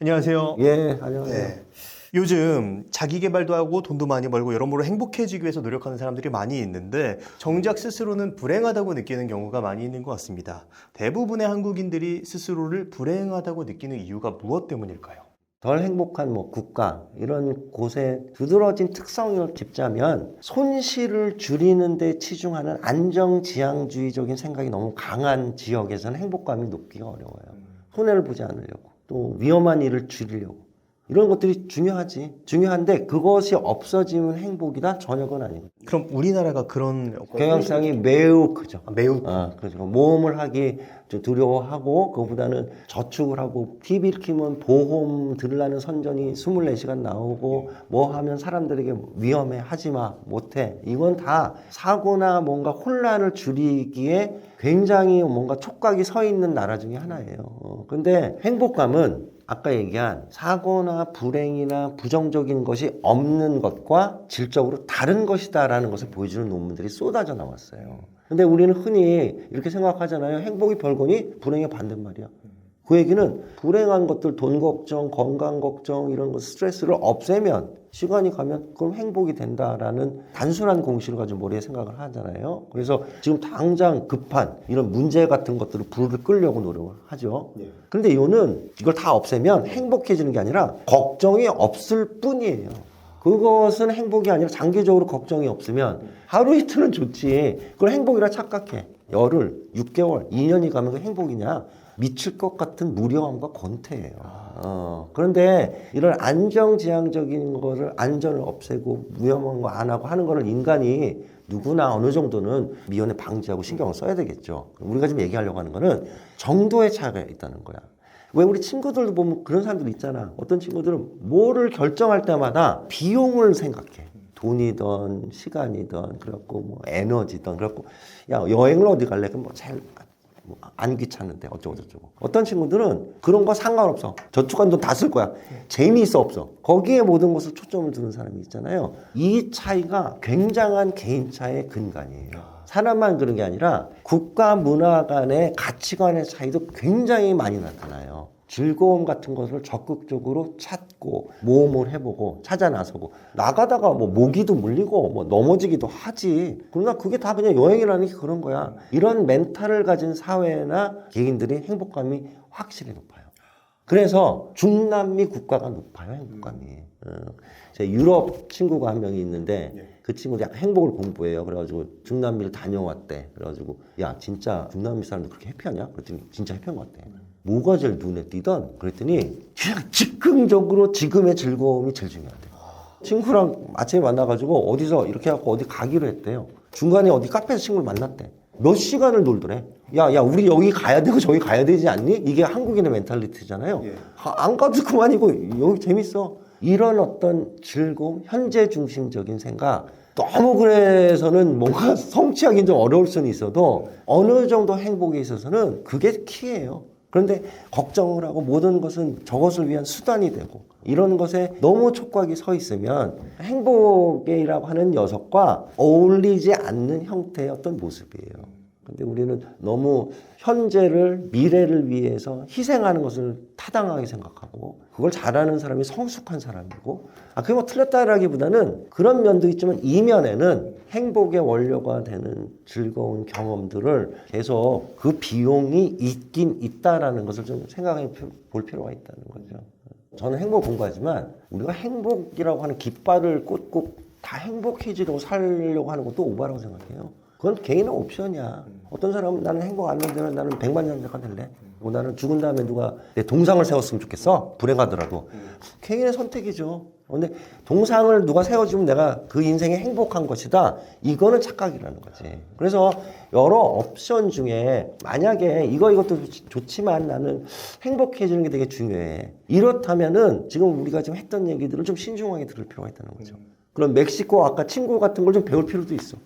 안녕하세요. 예, 안녕하세요. 네. 요즘 자기 개발도 하고 돈도 많이 벌고 여러모로 행복해지기 위해서 노력하는 사람들이 많이 있는데 정작 스스로는 불행하다고 느끼는 경우가 많이 있는 것 같습니다. 대부분의 한국인들이 스스로를 불행하다고 느끼는 이유가 무엇 때문일까요? 덜 행복한 뭐 국가 이런 곳에 두드러진 특성을 짚자면 손실을 줄이는 데 치중하는 안정지향주의적인 생각이 너무 강한 지역에서는 행복감이 높기가 어려워요. 손해를 보지 않으려고 또 위험한 일을 줄이려고 이런 것들이 중요하지. 중요한데 그것이 없어지면 행복이다 전혀 그건 아니고 그럼 우리나라가 그런 경향성이 매우 크죠. 아, 매우 아, 그렇죠. 모험을 하기 좀 두려워하고 그보다는 저축을 하고 TV를 키면 보험 들으려는 선전이 24시간 나오고 뭐 하면 사람들에게 위험해 하지 마 못해 이건 다 사고나 뭔가 혼란을 줄이기에 굉장히 뭔가 촉각이 서 있는 나라 중에 하나예요. 어, 근데 행복감은 아까 얘기한 사고나 불행이나 부정적인 것이 없는 것과 질적으로 다른 것이다라는 것을 보여주는 논문들이 쏟아져 나왔어요. 근데 우리는 흔히 이렇게 생각하잖아요. 행복이 별거니 불행의 반대말이야. 그 얘기는 불행한 것들, 돈 걱정, 건강 걱정, 이런 거 스트레스를 없애면 시간이 가면 그럼 행복이 된다라는 단순한 공식을 가지고 머리에 생각을 하잖아요. 그래서 지금 당장 급한 이런 문제 같은 것들을 불을 끌려고 노력을 하죠. 그런데 이거는 이걸 다 없애면 행복해지는 게 아니라 걱정이 없을 뿐이에요. 그것은 행복이 아니라 장기적으로 걱정이 없으면 하루 이틀은 좋지. 그걸 행복이라 착각해. 열흘, 6개월, 2년이 가면 그 행복이냐? 미칠 것 같은 무료함과 권태예요. 어, 그런데 이런 안정지향적인 거를 안전을 없애고 위험한 거 안 하고 하는 거를 인간이 누구나 어느 정도는 미연에 방지하고 신경을 써야 되겠죠. 우리가 지금 얘기하려고 하는 거는 정도의 차이가 있다는 거야. 왜 우리 친구들도 보면 그런 사람들 있잖아. 어떤 친구들은 뭐를 결정할 때마다 비용을 생각해. 돈이든 시간이든 그래갖고 뭐 에너지든 그래갖고 야 여행을 어디 갈래? 그럼 뭐 제일 뭐 안 귀찮은데 어쩌고 저쩌고. 어떤 친구들은 그런 거 상관없어. 저축한 돈 다 쓸 거야. 재미있어 없어. 거기에 모든 것을 초점을 두는 사람이 있잖아요. 이 차이가 굉장한 개인차의 근간이에요. 사람만 그런 게 아니라 국가 문화 간의 가치관의 차이도 굉장히 많이 나타나요 즐거움 같은 것을 적극적으로 찾고 모험을 해보고 찾아 나서고 나가다가 뭐 모기도 물리고 뭐 넘어지기도 하지. 그러나 그게 다 그냥 여행이라는 게 그런 거야. 이런 멘탈을 가진 사회나 개인들이 행복감이 확실히 높아요. 그래서 중남미 국가가 높아요 행복감이. 어, 제 유럽 친구가 한 명이 있는데 그 친구도 약간 행복을 공부해요. 그래가지고 중남미를 다녀왔대. 그래가지고 야 진짜 중남미 사람들 그렇게 해피하냐? 그랬더니 진짜 해피한 것 같대 뭐가 제일 눈에 띄던 그랬더니 그냥 즉흥적으로 지금의 즐거움이 제일 중요하대 친구랑 아침에 만나가지고 어디서 이렇게 해갖고 어디 가기로 했대요 중간에 어디 카페에서 친구를 만났대 몇 시간을 놀더래 야, 야, 우리 여기 가야 되고 저기 가야 되지 않니? 이게 한국인의 멘탈리티잖아요. 예. 아, 안 가도 그만이고 여기 재밌어. 이런 어떤 즐거움, 현재 중심적인 생각. 너무 그래서는 뭔가 성취하기는 좀 어려울 수는 있어도 어느 정도 행복에 있어서는 그게 키예요. 그런데 걱정을 하고 모든 것은 저것을 위한 수단이 되고 이런 것에 너무 촉각이 서 있으면 행복이라고 하는 녀석과 어울리지 않는 형태의 어떤 모습이에요. 근데 우리는 너무 현재를 미래를 위해서 희생하는 것을 타당하게 생각하고 그걸 잘하는 사람이 성숙한 사람이고 아 그게 뭐 틀렸다라기보다는 그런 면도 있지만 이면에는 행복의 원료가 되는 즐거운 경험들을 계속 그 비용이 있긴 있다라는 것을 좀 생각해 볼 필요가 있다는 거죠. 저는 행복 공부하지만 우리가 행복이라고 하는 깃발을 꽂고 다 행복해지려고 살려고 하는 것도 오바라고 생각해요. 그건 개인의 옵션이야. 어떤 사람은 나는 행복 안 되면 나는 백만장자가 될래. 뭐 나는 죽은 다음에 누가 내 동상을 세웠으면 좋겠어. 불행하더라도. 개인의 선택이죠. 근데 동상을 누가 세워주면 내가 그 인생이 행복한 것이다. 이거는 착각이라는 거지. 그래서 여러 옵션 중에 만약에 이거 이것도 좋- 좋지만 나는 행복해지는 게 되게 중요해. 이렇다면은 지금 우리가 지금 했던 얘기들을 좀 신중하게 들을 필요가 있다는 거죠. 그럼 멕시코 아까 친구 같은 걸 좀 배울 필요도 있어.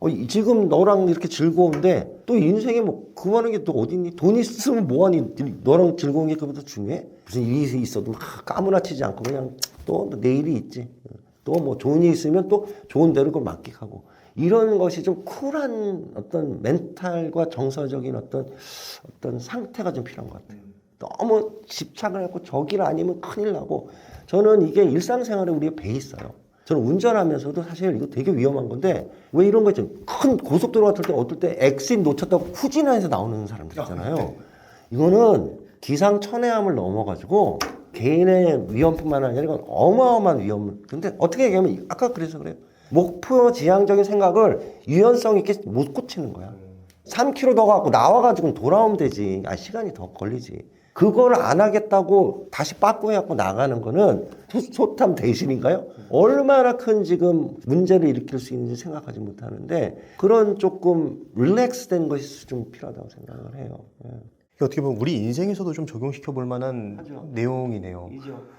어, 이- 지금 너랑 이렇게 즐거운데 또 인생에 뭐 그만한 게 또 어딨니? 돈 있으면 뭐하니? 너랑 즐거운 게 그보다 중요해? 무슨 일이 있어도 막 까무라치지 않고 그냥 또 내일이 있지. 또 뭐 좋은 일이 있으면 또 좋은 대로 그걸 만끽하고. 이런 것이 좀 쿨한 어떤 멘탈과 정서적인 어떤 어떤 상태가 좀 필요한 것 같아요. 너무 집착을 하고 저기를 아니면 큰일 나고 저는 이게 일상생활에 우리가 배 있어요. 저는 운전하면서도 사실 이거 되게 위험한 건데 왜 이런 거 있죠? 큰 고속도로 같을 때 어떨 때 엑신 놓쳤다고 후진해서 나오는 사람들 있잖아요. 이거는 기상천외함을 넘어가지고 개인의 위험뿐만 아니라 이건 어마어마한 위험. 근데 어떻게 얘기하면 아까 그래서 그래요. 목표 지향적인 생각을 유연성 있게 못 고치는 거야. 3km 더 가고 나와가지고 돌아오면 되지. 아, 시간이 더 걸리지. 그걸 안 하겠다고 다시 빠꾸해갖고 나가는 거는 소- 소탐 대신인가요? 얼마나 큰 지금 문제를 일으킬 수 있는지 생각하지 못하는데 그런 조금 릴렉스된 것이 좀 필요하다고 생각을 해요. 예. 어떻게 보면 우리 인생에서도 좀 적용시켜 볼 만한 하죠. 내용이네요.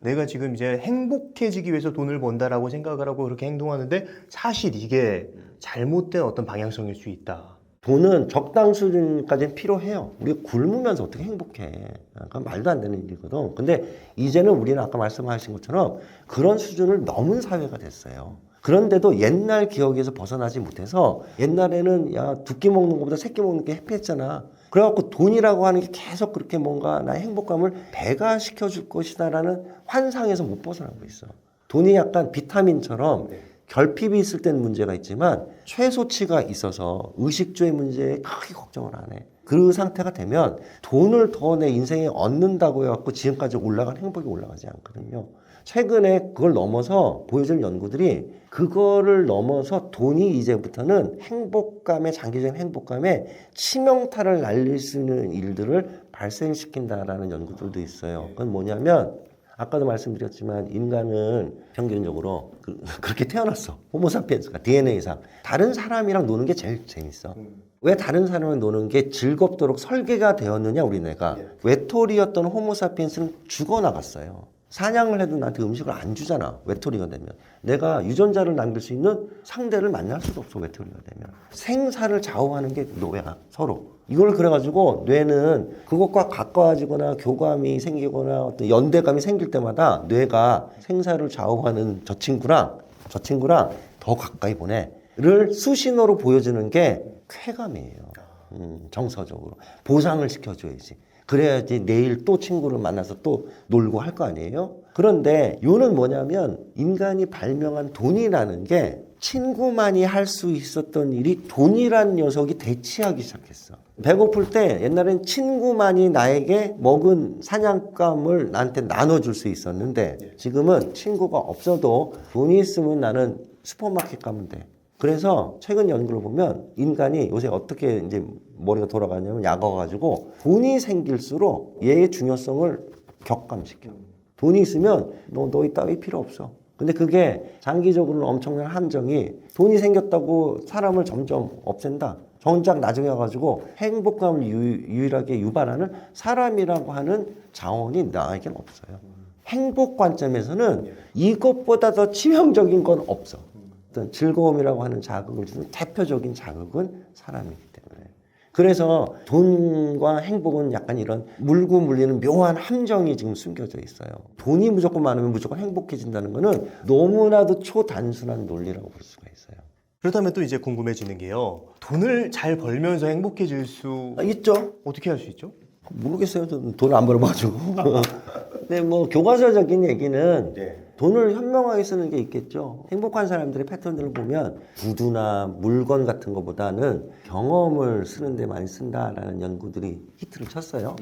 내가 지금 이제 행복해지기 위해서 돈을 번다라고 생각을 하고 그렇게 행동하는데 사실 이게 잘못된 어떤 방향성일 수 있다. 돈은 적당 수준까지는 필요해요. 우리가 굶으면서 어떻게 행복해. 아, 그건 말도 안 되는 일이거든. 근데 이제는 우리는 아까 말씀하신 것처럼 그런 수준을 넘은 사회가 됐어요. 그런데도 옛날 기억에서 벗어나지 못해서 옛날에는 야, 두 끼 먹는 것보다 세 끼 먹는 게 해피했잖아. 그래갖고 돈이라고 하는 게 계속 그렇게 뭔가 나의 행복감을 배가시켜줄 것이다라는 환상에서 못 벗어나고 있어. 돈이 약간 비타민처럼 결핍이 있을 때는 문제가 있지만 최소치가 있어서 의식주의 문제에 크게 걱정을 안 해. 그 상태가 되면 돈을 더 내 인생에 얻는다고 해갖고 지금까지 올라간 행복이 올라가지 않거든요. 최근에 그걸 넘어서 보여준 연구들이 그거를 넘어서 돈이 이제부터는 행복감에 장기적인 행복감에 치명타를 날릴 수 있는 일들을 발생시킨다라는 연구들도 있어요. 그건 뭐냐면 아까도 말씀드렸지만 인간은 평균적으로 그, 렇게 태어났어. 호모사피엔스가 DNA상 다른 사람이랑 노는 게 제일 재밌어. 왜 다른 사람을 노는 게 즐겁도록 설계가 되었느냐 우리 뇌가 외톨이였던 호모사피엔스는 죽어나갔어요. 사냥을 해도 나한테 음식을 안 주잖아 외톨이가 되면. 내가 유전자를 남길 수 있는 상대를 만날 수도 없어 외톨이가 되면. 생사를 좌우하는 게 뇌야 서로. 이걸 그래가지고 뇌는 그것과 가까워지거나 교감이 생기거나 어떤 연대감이 생길 때마다 뇌가 생사를 좌우하는 저 친구랑 저 친구랑 더 가까이 보내를 수신호로 보여주는 게 쾌감이에요. 음, 정서적으로. 보상을 시켜줘야지. 그래야지 내일 또 친구를 만나서 또 놀고 할 거 아니에요? 그런데 요는 뭐냐면 인간이 발명한 돈이라는 게 친구만이 할 수 있었던 일이 돈이란 녀석이 대치하기 시작했어. 배고플 때 옛날엔 친구만이 나에게 먹은 사냥감을 나한테 나눠줄 수 있었는데 지금은 친구가 없어도 돈이 있으면 나는 슈퍼마켓 가면 돼. 그래서 최근 연구를 보면 인간이 요새 어떻게 이제 머리가 돌아가냐면 약어 가지고 돈이 생길수록 얘의 중요성을 격감시켜. 돈이 있으면 너 너희 따위 필요 없어. 근데 그게 장기적으로는 엄청난 함정이 돈이 생겼다고 사람을 점점 없앤다. 정작 나중에 와가지고 행복감을 유, 유일하게 유발하는 사람이라고 하는 자원이 나에겐 없어요. 행복 관점에서는 이것보다 더 치명적인 건 없어. 어떤 즐거움이라고 하는 자극을 주는 대표적인 자극은 때문에. 그래서 돈과 행복은 약간 이런 물고 물리는 묘한 함정이 지금 숨겨져 있어요. 돈이 무조건 많으면 무조건 행복해진다는 거는 너무나도 초단순한 논리라고 볼 수가 있어요. 그렇다면 또 이제 궁금해지는 게요. 돈을 잘 벌면서 행복해질 수 아, 있죠? 어떻게 할 수 있죠? 모르겠어요. 저는 돈을 안 벌어가지고. 근데 뭐 교과서적인 얘기는 돈을 현명하게 쓰는 게 있겠죠. 행복한 사람들의 패턴들을 보면 구두나 물건 같은 것보다는 경험을 쓰는 데 많이 쓴다라는 연구들이 히트를 쳤어요.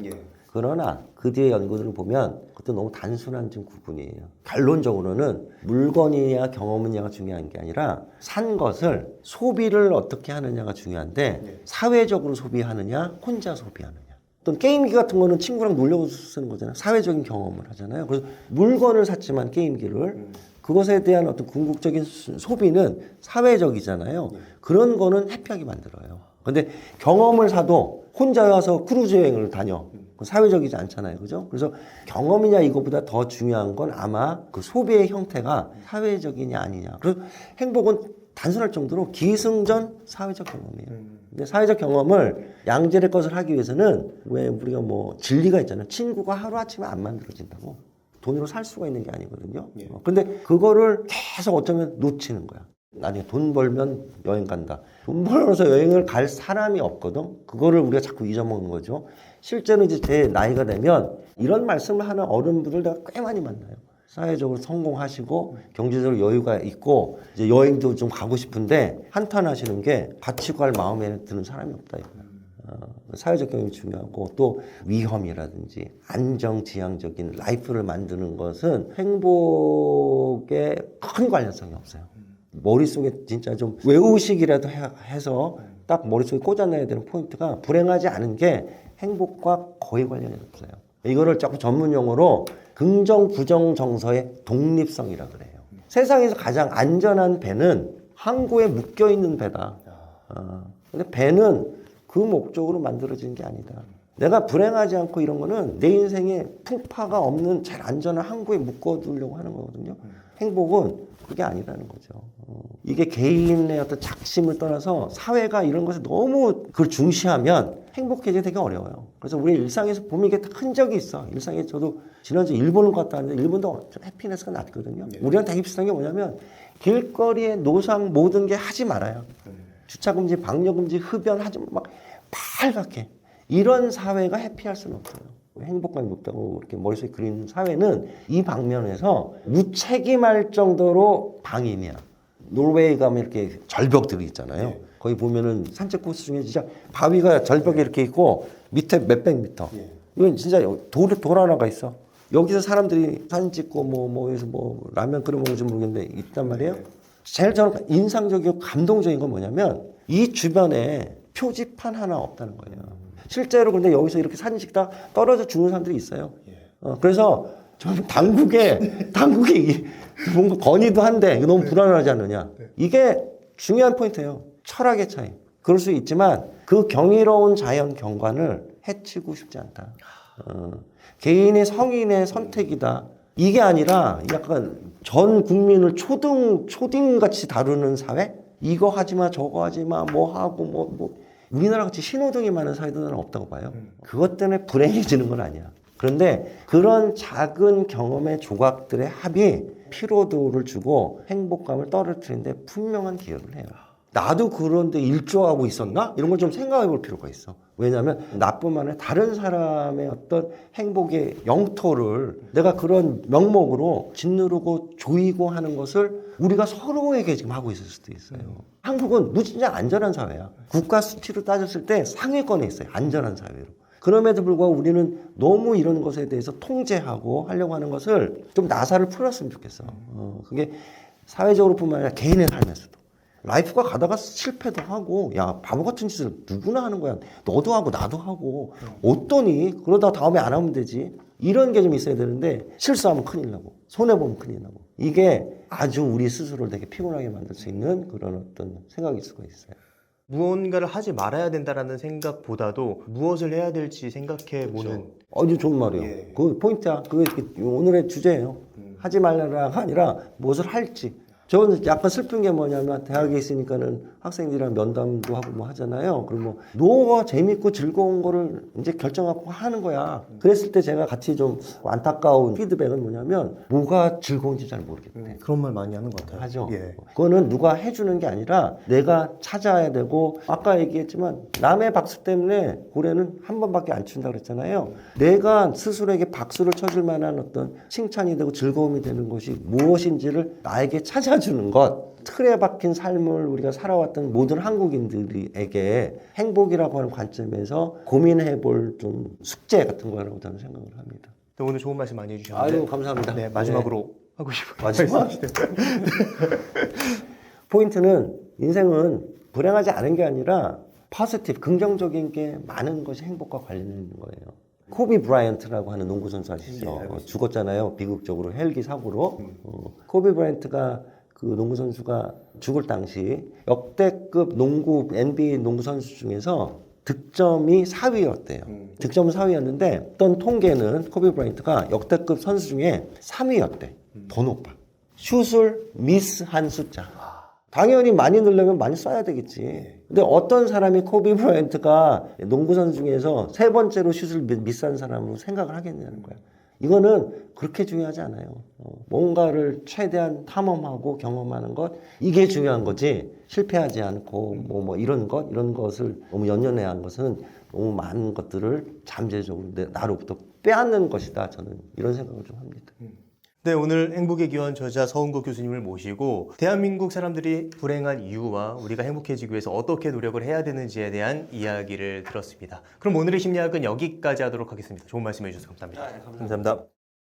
그러나 그 뒤에 연구들을 보면 그것도 너무 단순한 좀 구분이에요. 결론적으로는 물건이냐 경험이냐가 중요한 게 아니라 산 것을 소비를 어떻게 하느냐가 중요한데 사회적으로 소비하느냐 혼자 소비하느냐. 어떤 게임기 같은 거는 친구랑 놀려고 쓰는 거잖아요. 사회적인 경험을 하잖아요. 그래서 물건을 샀지만 게임기를 그것에 대한 어떤 궁극적인 수- 소비는 사회적이잖아요. 그런 거는 해피하게 만들어요. 근데 경험을 사도 혼자 와서 크루즈 여행을 다녀. 사회적이지 않잖아요. 그죠? 그래서 경험이냐 이거보다 더 중요한 건 아마 그 소비의 형태가 사회적이냐 아니냐. 그래서 행복은 단순할 정도로 기승전 사회적 경험이에요. 근데 사회적 경험을 양질의 것을 하기 위해서는 왜 우리가 뭐 진리가 있잖아요. 친구가 하루아침에 안 만들어진다고. 돈으로 살 수가 있는 게 아니거든요. 어, 근데 그거를 계속 어쩌면 놓치는 거야. 나중에 돈 벌면 여행 간다. 돈 벌어서 여행을 갈 사람이 없거든. 그거를 우리가 자꾸 잊어먹는 거죠. 실제로 이제 제 나이가 되면 이런 말씀을 하는 어른분들 내가 꽤 많이 만나요. 사회적으로 성공하시고 경제적으로 여유가 있고 이제 여행도 좀 가고 싶은데 한탄하시는 게 같이 갈 마음에 드는 사람이 없다 이거야. 어, 사회적 경험이 중요하고 또 위험이라든지 안정지향적인 라이프를 만드는 것은 행복에 큰 관련성이 없어요. 머릿속에 진짜 좀 외우식이라도 해- 해서 딱 머릿속에 꽂아놔야 되는 포인트가 불행하지 않은 게 행복과 거의 관련이 없어요. 이거를 자꾸 전문 용어로 긍정 부정 정서의 독립성이라 그래요. 세상에서 가장 안전한 배는 항구에 묶여 있는 배다. 어, 근데 배는 그 목적으로 만들어진 게 아니다. 내가 불행하지 않고 이런 거는 내 인생에 풍파가 없는 제일 안전한 항구에 묶어두려고 하는 거거든요. 행복은 그게 아니라는 거죠. 어, 이게 개인의 어떤 작심을 떠나서 사회가 이런 것을 너무 그걸 중시하면 행복해지기 되게 어려워요. 그래서 우리 일상에서 보면 이게 다 흔적이 있어. 일상에 저도 지난주 일본을 갔다 왔는데 일본도 좀 해피네스가 낮거든요. 우리랑 되게 비슷한 게 뭐냐면 길거리에 노상 모든 게 하지 말아요. 주차금지, 방역금지, 흡연 하지 막 빨갛게 이런 사회가 해피할 수는 없어요. 행복감이 높다고 이렇게 머릿속에 그리는 사회는 이 방면에서 무책임할 정도로 방임이야. 노르웨이 가면 이렇게 절벽들이 있잖아요. 거기 보면은 산책 코스 중에 진짜 바위가 절벽에 이렇게 있고 밑에 몇백 미터. 이건 진짜 돌, 돌 하나가 있어. 여기서 사람들이 사진 찍고 뭐, 뭐, 해서 뭐, 라면 끓여 먹는지 모르겠는데 있단 말이에요. 제일 저는 인상적이고 감동적인 건 뭐냐면 이 주변에 표지판 하나 없다는 거예요. 실제로 근데 여기서 이렇게 사진 찍다 떨어져 죽는 사람들이 있어요. 어, 그래서 좀 당국에 당국에 이- 뭔가 건의도 한데 너무 불안하지 않느냐. 이게 중요한 포인트예요. 철학의 차이. 그럴 수 있지만 그 경이로운 자연 경관을 해치고 싶지 않다. 어, 개인의 성인의 선택이다. 이게 아니라 약간 전 국민을 초등 초딩 같이 다루는 사회? 이거 하지 마, 저거 하지 마, 뭐 하고 뭐 뭐. 우리나라 같이 신호등이 많은 사회도 나는 없다고 봐요. 그것 때문에 불행해지는 건 아니야. 그런데 그런 작은 경험의 조각들의 합이 피로도를 주고 행복감을 떨어뜨리는데 분명한 기여를 해요. 나도 그런데 일조하고 있었나? 이런 걸 좀 생각해 볼 필요가 있어. 왜냐하면 나뿐만 아니라 다른 사람의 어떤 행복의 영토를 내가 그런 명목으로 짓누르고 조이고 하는 것을 우리가 서로에게 지금 하고 있을 수도 있어요. 한국은 무진장 안전한 사회야. 국가 수치로 따졌을 때 상위권에 있어요. 안전한 사회로. 그럼에도 불구하고 우리는 너무 이런 것에 대해서 통제하고 하려고 하는 것을 좀 나사를 풀었으면 좋겠어. 어, 그게 사회적으로 뿐만 아니라 개인의 삶에서도. 라이프가 가다가 실패도 하고, 야, 바보 같은 짓을 누구나 하는 거야. 너도 하고, 나도 하고, 어떠니? 그러다 다음에 안 하면 되지. 이런 게 좀 있어야 되는데, 실수하면 큰일 나고, 손해 보면 큰일 나고. 이게 아주 우리 스스로를 되게 피곤하게 만들 수 있는 그런 어떤 생각일 수가 있어요. 무언가를 하지 말아야 된다라는 생각보다도 무엇을 해야 될지 생각해 보는 아주 좋은 말이에요. 예. 그 포인트야. 그게 오늘의 주제예요. 하지 말라가 아니라 무엇을 할지. 저는 약간 슬픈 게 뭐냐면 대학에 있으니까는 학생들이랑 면담도 하고 뭐 하잖아요. 그럼 뭐 너가 재밌고 즐거운 거를 이제 결정하고 하는 거야. 그랬을 때 제가 같이 좀 안타까운 피드백은 뭐냐면 뭐가 즐거운지 잘 모르겠네. 그런 말 많이 하는 것 같아요. 하죠. 예. 그거는 누가 해주는 게 아니라 내가 찾아야 되고 아까 얘기했지만 남의 박수 때문에 고래는 한 번밖에 안 춘다 그랬잖아요. 내가 스스로에게 박수를 쳐줄 만한 어떤 칭찬이 되고 즐거움이 되는 것이 무엇인지를 나에게 찾아 주는 것. 틀에 박힌 삶을 우리가 살아왔던 모든 한국인들에게 행복이라고 하는 관점에서 고민해 볼 좀 숙제 같은 거라고 저는 생각을 합니다. 또 오늘 좋은 말씀 많이 해주셨는데 아유, 감사합니다. 네, 마지막으로 하고 싶은 마지막? 포인트는 인생은 불행하지 않은 게 아니라 포지티브 긍정적인 게 많은 것이 행복과 관련이 있는 거예요. 코비 브라이언트라고 하는 농구 선수 아시죠? 네, 죽었잖아요. 비극적으로 헬기 사고로. 어, 코비 브라이언트가 그 농구 선수가 죽을 당시 역대급 농구 NBA 농구 선수 중에서 득점이 4위였대요. 득점 4위였는데 어떤 통계는 코비 브라이언트가 역대급 선수 중에 3위였대. 더 높아. 슛을 미스한 숫자. 당연히 많이 넣으려면 많이 써야 되겠지. 근데 어떤 사람이 코비 브라이언트가 농구 선수 중에서 세 번째로 슛을 미- 미스한 사람으로 생각을 하겠냐는 거야. 이거는 그렇게 중요하지 않아요. 어, 뭔가를 최대한 탐험하고 경험하는 것 이게 중요한 거지 실패하지 않고 뭐, 뭐 이런 것 이런 것을 너무 연연해 한 것은 너무 많은 것들을 잠재적으로 내, 나로부터 빼앗는 것이다 저는 이런 생각을 좀 합니다. 네, 오늘 행복의 기원 저자 서은국 교수님을 모시고 대한민국 사람들이 불행한 이유와 우리가 행복해지기 위해서 어떻게 노력을 해야 되는지에 대한 이야기를 들었습니다. 그럼 오늘의 심리학은 여기까지 하도록 하겠습니다. 좋은 말씀 해주셔서 감사합니다. 감사합니다.